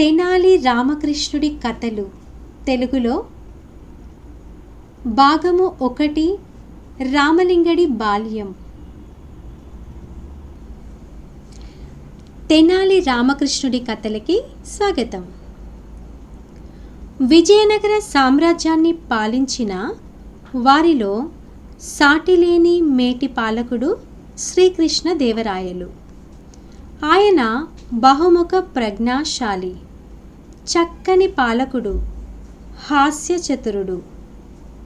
తెనాలి రామకృష్ణుడి కథలు. తెలుగులో భాగము ఒకటి రామలింగడి బాల్యం. తెనాలి రామకృష్ణుడి కథలకి స్వాగతం. విజయనగర సామ్రాజ్యాన్ని పాలించిన వారిలో సాటిలేని మేటి పాలకుడు శ్రీకృష్ణ దేవరాయలు ఆయన బహుముఖ ప్రజ్ఞాశాలి. చక్కని పాలకుడు హాస్యచతురుడు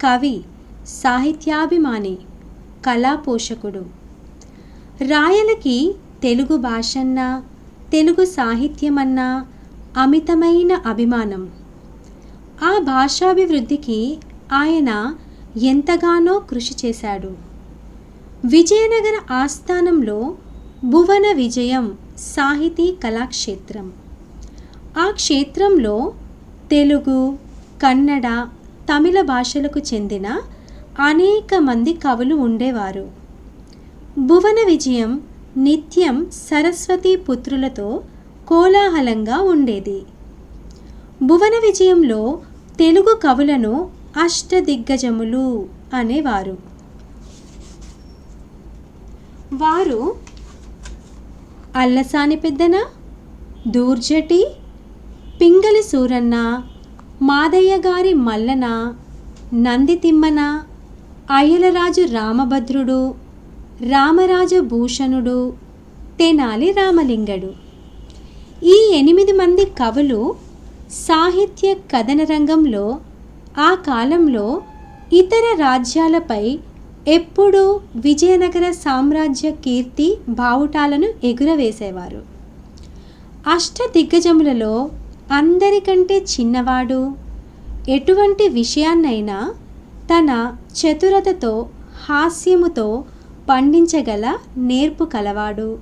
కవి సాహిత్యాభిమాని కళాపోషకుడు. రాయలకి తెలుగు భాషన్నా తెలుగు సాహిత్యమన్నా అమితమైన అభిమానం. ఆ భాషాభివృద్ధికి ఆయన ఎంతగానో కృషి చేశాడు. విజయనగర ఆస్థానంలో భువన విజయం సాహితీ కళాక్షేత్రం. ఆ క్షేత్రంలో తెలుగు కన్నడ తమిళ భాషలకు చెందిన అనేక మంది కవులు ఉండేవారు. భువన విజయం నిత్యం సరస్వతి పుత్రులతో కోలాహలంగా ఉండేది. భువన విజయంలో తెలుగు కవులను అష్టదిగ్గజములు అనేవారు. వారు అల్లసాని పెద్దన దూర్జటి పింగళి సూరన్న మాదయ్య గారి మల్లన నందితిమ్మన అయ్యలరాజు రామభద్రుడు రామరాజ భూషణుడు తెనాలి రామలింగడు. ఈ ఎనిమిది మంది కవులు సాహిత్య కథన రంగంలో ఆ కాలంలో ఇతర రాజ్యాలపై ఎప్పుడూ విజయనగర సామ్రాజ్య కీర్తి బావుటాలను ఎగురవేసేవారు. అష్ట దిగ్గజములలో అందరికంటే చిన్నవాడు. ఎటువంటి విషయాన్నైనా తన చతురతతో హాస్యముతో పండించగల నేర్పు కలవాడు.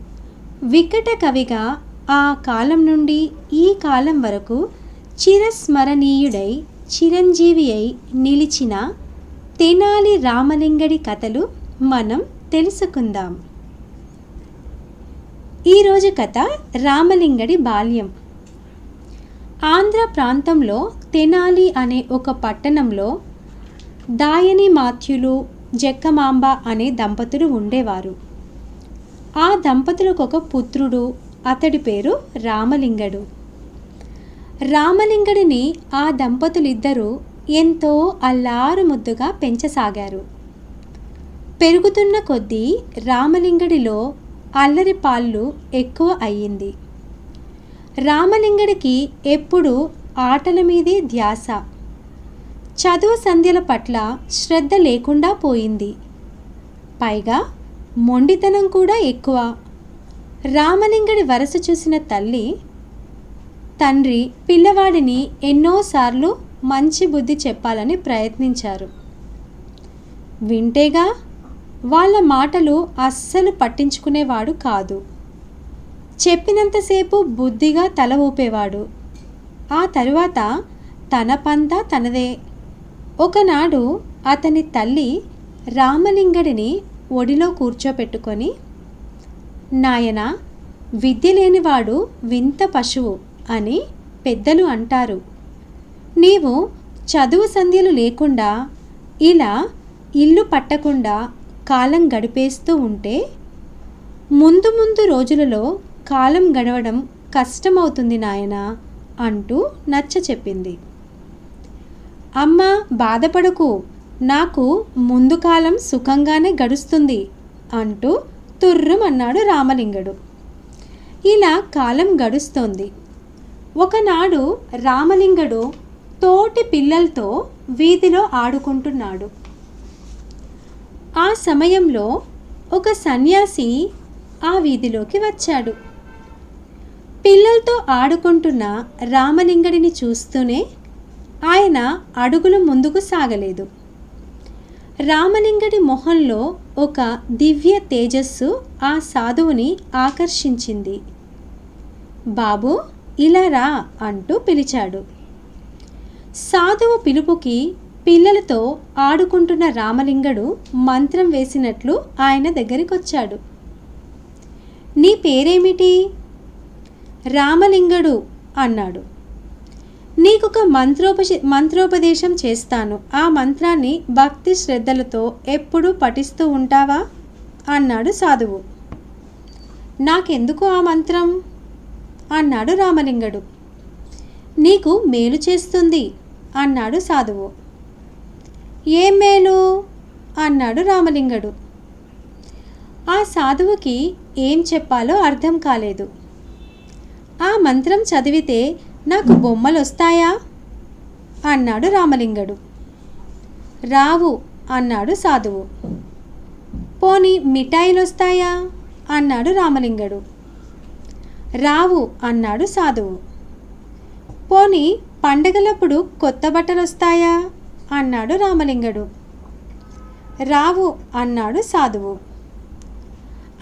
వికట కవిగా ఆ కాలం నుండి ఈ కాలం వరకు చిరస్మరణీయుడై చిరంజీవి అయి నిలిచిన తెనాలి రామలింగడి కథలు మనం తెలుసుకుందాం. ఈరోజు కథ రామలింగడి బాల్యం. ఆంధ్ర ప్రాంతంలో తెనాలి అనే ఒక పట్టణంలో దాయని మాథ్యులు జక్కమాంబ అనే దంపతులు ఉండేవారు. ఆ దంపతులకు ఒక పుత్రుడు అతడి పేరు రామలింగడు. రామలింగడిని ఆ దంపతులిద్దరూ ఎంతో అల్లారు ముద్దుగా పెంచసాగారు. పెరుగుతున్న కొద్దీ రామలింగడిలో అల్లరి పాళ్ళు ఎక్కువ అయ్యింది. రామలింగడికి ఎప్పుడు ఆటల మీదే ధ్యాస. చదువు సంధ్యల పట్ల శ్రద్ధ లేకుండా పోయింది. పైగా మొండితనం కూడా ఎక్కువ. రామలింగడి వరస చూసిన తల్లి తండ్రి పిల్లవాడిని ఎన్నోసార్లు మంచి బుద్ధి చెప్పాలని ప్రయత్నించారు. వింటేగా వాళ్ళ మాటలు అస్సలు పట్టించుకునేవాడు కాదు. చెప్పినంతసేపు బుద్ధిగా తల ఊపేవాడు. ఆ తరువాత తన పంతా తనదే. ఒకనాడు అతని తల్లి రామలింగడిని ఒడిలో కూర్చోపెట్టుకొని నాయన విద్య లేనివాడు వింత పశువు అని పెద్దలు అంటారు. నీవు చదువు సంధ్యలు లేకుండా ఇలా ఇల్లు పట్టకుండా కాలం గడిపేస్తూ ఉంటే ముందు ముందు రోజులలో కాలం గడవడం కష్టమవుతుంది నాయన అంటూ నచ్చ చెప్పింది. అమ్మ బాధపడకు. నాకు ముందు కాలం సుఖంగానే గడుస్తుంది అంటూ తుర్రుమన్నాడు రామలింగడు. ఇలా కాలం గడుస్తోంది. ఒకనాడు రామలింగడు తోటి పిల్లలతో వీధిలో ఆడుకుంటున్నాడు. ఆ సమయంలో ఒక సన్యాసి ఆ వీధిలోకి వచ్చాడు. పిల్లలతో ఆడుకుంటున్న రామలింగడిని చూస్తూనే ఆయన అడుగులు ముందుకు సాగలేదు. రామలింగడి మొహంలో ఒక దివ్య తేజస్సు ఆ సాధువుని ఆకర్షించింది. బాబు ఇలా రా అంటూ పిలిచాడు. సాధువు పిలుపుకి పిల్లలతో ఆడుకుంటున్న రామలింగడు మంత్రం వేసినట్లు ఆయన దగ్గరికొచ్చాడు. నీ పేరేమిటి? రామలింగడు అన్నాడు. నీకొక మంత్రోప మంత్రోపదేశం చేస్తాను. ఆ మంత్రాన్ని భక్తి శ్రద్ధలతో ఎప్పుడూ పఠిస్తూ ఉంటావా? అన్నాడు సాధువు. నాకెందుకు ఆ మంత్రం? అన్నాడు రామలింగడు. నీకు మేలు చేస్తుంది అన్నాడు సాధువు. ఏం మేలు? అన్నాడు రామలింగడు. ఆ సాధువుకి ఏం చెప్పాలో అర్థం కాలేదు. ఆ మంత్రం చదివితే నాకు బొమ్మలు వస్తాయా అన్నాడు రామలింగడు. రావు అన్నాడు సాధువు. పోని మిఠాయిలు వస్తాయా అన్నాడు రామలింగడు. రావు అన్నాడు సాధువు. పోని పండగలప్పుడు కొత్త బట్టలు వస్తాయా అన్నాడు రామలింగడు. రావు అన్నాడు సాధువు.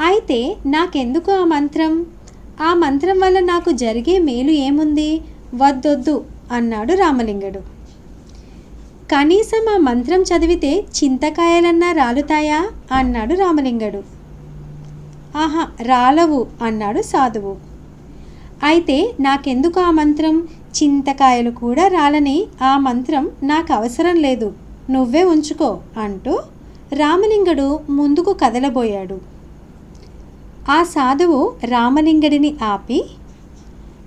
అయితే నాకెందుకు ఆ మంత్రం? ఆ మంత్రం వల్ల నాకు జరిగే మేలు ఏముంది? వద్దొద్దు అన్నాడు రామలింగడు. కనీసం ఆ మంత్రం చదివితే చింతకాయలన్నా రాలుతాయా? అన్నాడు రామలింగడు. ఆహా రాలవు అన్నాడు సాధువు. అయితే నాకెందుకు ఆ మంత్రం? చింతకాయలు కూడా రాలని ఆ మంత్రం నాకు అవసరం లేదు. నువ్వే ఉంచుకో అంటూ రామలింగడు ముందుకు కదలబోయాడు. ఆ సాధువు రామలింగడిని ఆపి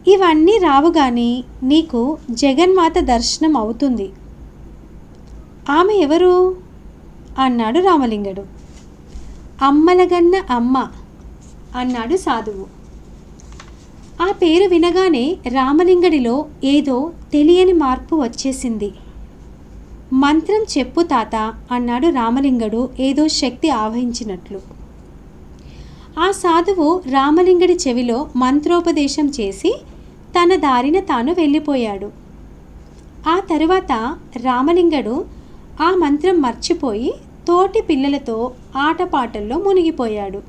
ఇవన్నీ రావు గాని నీకు జగన్మాత దర్శనం అవుతుంది. ఆమె ఎవరు? అన్నాడు రామలింగడు. అమ్మలగన్న అమ్మ అన్నాడు సాధువు. ఆ పేరు వినగానే రామలింగడిలో ఏదో తెలియని మార్పు వచ్చేసింది. మంత్రం చెప్పు తాత అన్నాడు రామలింగడు ఏదో శక్తి ఆవహించినట్లు. ఆ సాధువు రామలింగడి చెవిలో మంత్రోపదేశం చేసి తన దారిన తాను వెళ్ళిపోయాడు. ఆ తరువాత రామలింగడు ఆ మంత్రం మర్చిపోయి తోటి పిల్లలతో ఆటపాటల్లో మునిగిపోయాడు.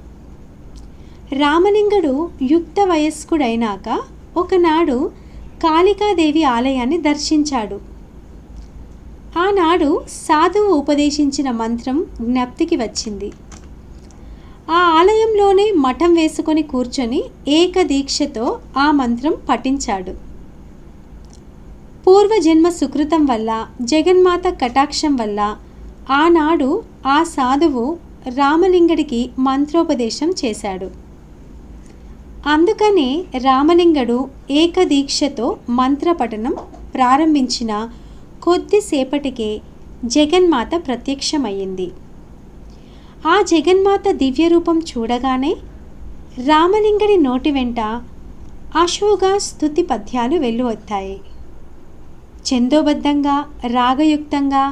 రామలింగడు యుక్త వయస్కుడైనాక ఒకనాడు కాళికాదేవి ఆలయాన్ని దర్శించాడు. ఆనాడు సాధువు ఉపదేశించిన మంత్రం జ్ఞప్తికి వచ్చింది. ఆ ఆలయంలోనే మఠం వేసుకొని కూర్చొని ఏకదీక్షతో ఆ మంత్రం పఠించాడు. పూర్వజన్మ సుకృతం వల్ల జగన్మాత కటాక్షం వల్ల ఆనాడు ఆ సాధువు రామలింగడికి మంత్రోపదేశం చేశాడు. అందుకనే రామలింగడు ఏకదీక్షతో మంత్రపఠనం ప్రారంభించిన కొద్దిసేపటికే జగన్మాత ప్రత్యక్షమయ్యింది. ఆ జగన్మాత దివ్యరూపం చూడగానే రామలింగడి నోటి వెంట అశోగా స్తుతి పద్యాలు వెల్లువత్తాయి. చందోబద్ధంగా రాగయుక్తంగా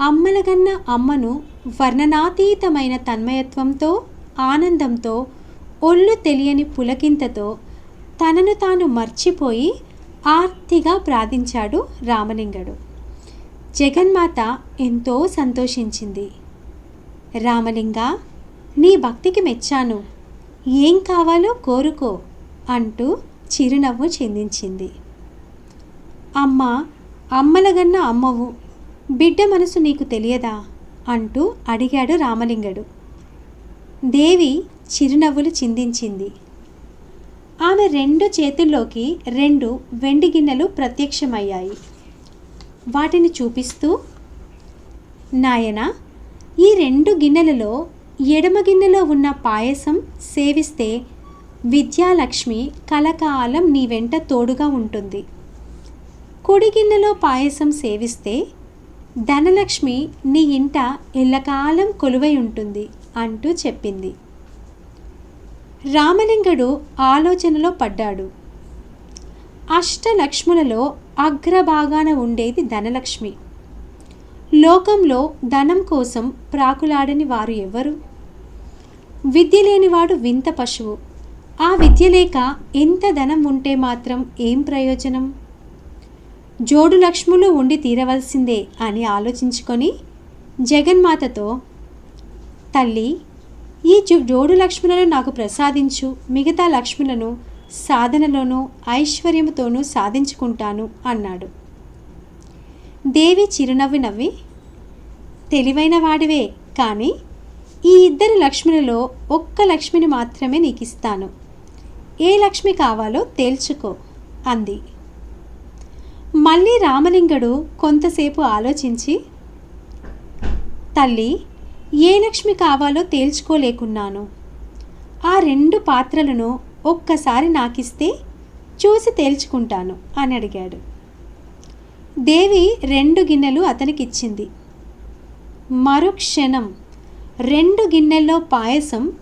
అమ్మలగన్న అమ్మను వర్ణనాతీతమైన తన్మయత్వంతో ఆనందంతో ఒళ్ళు తెలియని పులకింతతో తనను తాను మర్చిపోయి ఆర్తిగా ప్రార్థించాడు రామలింగడు. జగన్మాత ఎంతో సంతోషించింది. రామలింగా నీ భక్తికి మెచ్చాను. ఏం కావాలో కోరుకో అంటూ చిరునవ్వు చెందించింది. అమ్మ అమ్మలగన్న అమ్మవు బిడ్డ మనసు నీకు తెలియదా? అంటూ అడిగాడు రామలింగడు. దేవి చిరునవ్వులు చిందించింది. ఆమె రెండు చేతుల్లోకి రెండు వెండి గిన్నెలు ప్రత్యక్షమయ్యాయి. వాటిని చూపిస్తూ నాయనా ఈ రెండు గిన్నెలలో ఎడమ గిన్నెలో ఉన్న పాయసం సేవిస్తే విద్యాలక్ష్మి కలకాలం నీ వెంట తోడుగా ఉంటుంది. కుడి గిన్నెలో పాయసం సేవిస్తే ధనలక్ష్మి నీ ఇంట ఎల్లకాలం కొలువై ఉంటుంది అంటూ చెప్పింది. రామలింగడు ఆలోచనలో పడ్డాడు. అష్టలక్ష్ములలో అగ్రభాగాన ఉండేది ధనలక్ష్మి. లోకంలో ధనం కోసం ప్రాకులాడని వారు ఎవరు? విద్య లేనివాడు వింత పశువు. ఆ విద్య లేక ఎంత ధనం ఉంటే మాత్రం ఏం ప్రయోజనం? జోడు లక్ష్ములు ఉండి తీరవలసిందే అని ఆలోచించుకొని జగన్మాతతో తల్లి ఈ జోడు లక్ష్ములను నాకు ప్రసాదించు. మిగతా లక్ష్ములను సాధనలోనూ ఐశ్వర్యముతోనూ సాధించుకుంటాను అన్నాడు. దేవి చిరునవ్వు నవ్వి తెలివైన వాడివే కానీ ఈ ఇద్దరు లక్ష్మిలలో ఒక్క లక్ష్మిని మాత్రమే నీకు ఇస్తాను ఏ లక్ష్మి కావాలో తేల్చుకో అంది. మళ్ళీ రామలింగడు కొంతసేపు ఆలోచించి తల్లి ఏ లక్ష్మి కావాలో తేల్చుకోలేకున్నాను. ఆ రెండు పాత్రలను ఒక్కసారి నాకిస్తే చూసి తేల్చుకుంటాను అని అడిగాడు దేవి రెండు గిన్నెలు అతనికిచ్చింది. మరుక్షణం రెండు గిన్నెల్లో పాయసం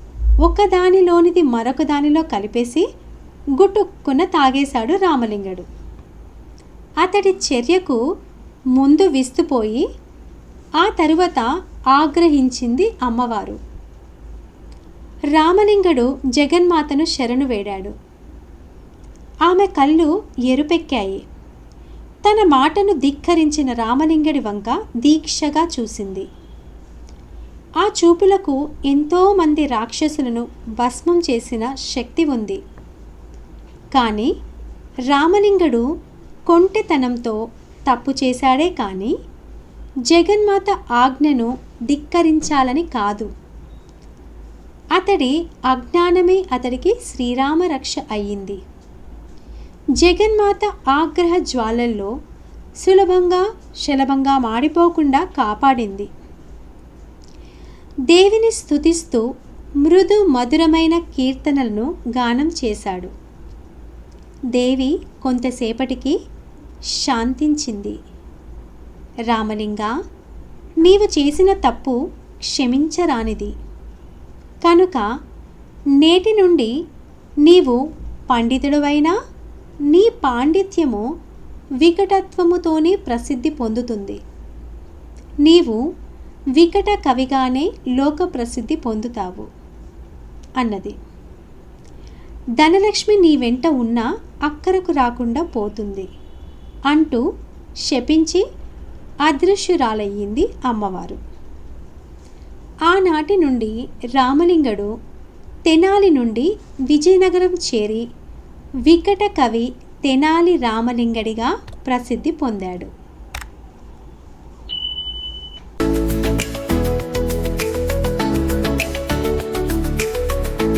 ఒకదానిలోనిది మరొక దానిలో కలిపేసి గుటుక్కున తాగేశాడు రామలింగడు. అతడి చర్యకు ముందు విస్తుపోయి ఆ తరువాత ఆగ్రహించింది అమ్మవారు. రామలింగడు జగన్మాతను శరణు వేడాడు. ఆమె కళ్ళు ఎరుపెక్కాయి. తన మాటను ధిక్కరించిన రామలింగడి వంక దీక్షగా చూసింది. ఆ చూపులకు ఎంతోమంది రాక్షసులను భస్మం చేసిన శక్తి ఉంది. కానీ రామలింగడు కొంటెతనంతో తప్పు చేశాడే కానీ జగన్మాత ఆజ్ఞను ధిక్కరించాలని కాదు. అతడి అజ్ఞానమే అతడికి శ్రీరామరక్ష అయ్యింది. జగన్మాత ఆగ్రహ జ్వాలల్లో సులభంగా శలభంగా మాడిపోకుండా కాపాడింది. దేవిని స్తుతిస్తూ మృదు మధురమైన కీర్తనలను గానం చేశాడు. దేవి కొంతసేపటికి శాంతించింది. రామలింగ నీవు చేసిన తప్పు క్షమించరానిది. కనుక నేటి నుండి నీవు పండితుడువైనా నీ పాండిత్యము వికటత్వముతోనే ప్రసిద్ధి పొందుతుంది. నీవు వికట కవిగానే లోక ప్రసిద్ధి పొందుతావు అన్నది. ధనలక్ష్మి నీ వెంట ఉన్నా అక్కరకు రాకుండా పోతుంది అంటూ శపించి అదృశ్యురాలయ్యింది అమ్మవారు. ఆనాటి నుండి రామలింగడు తెనాలి నుండి విజయనగరం చేరి వికట కవి తెనాలి రామలింగడిగా ప్రసిద్ధి పొందాడు.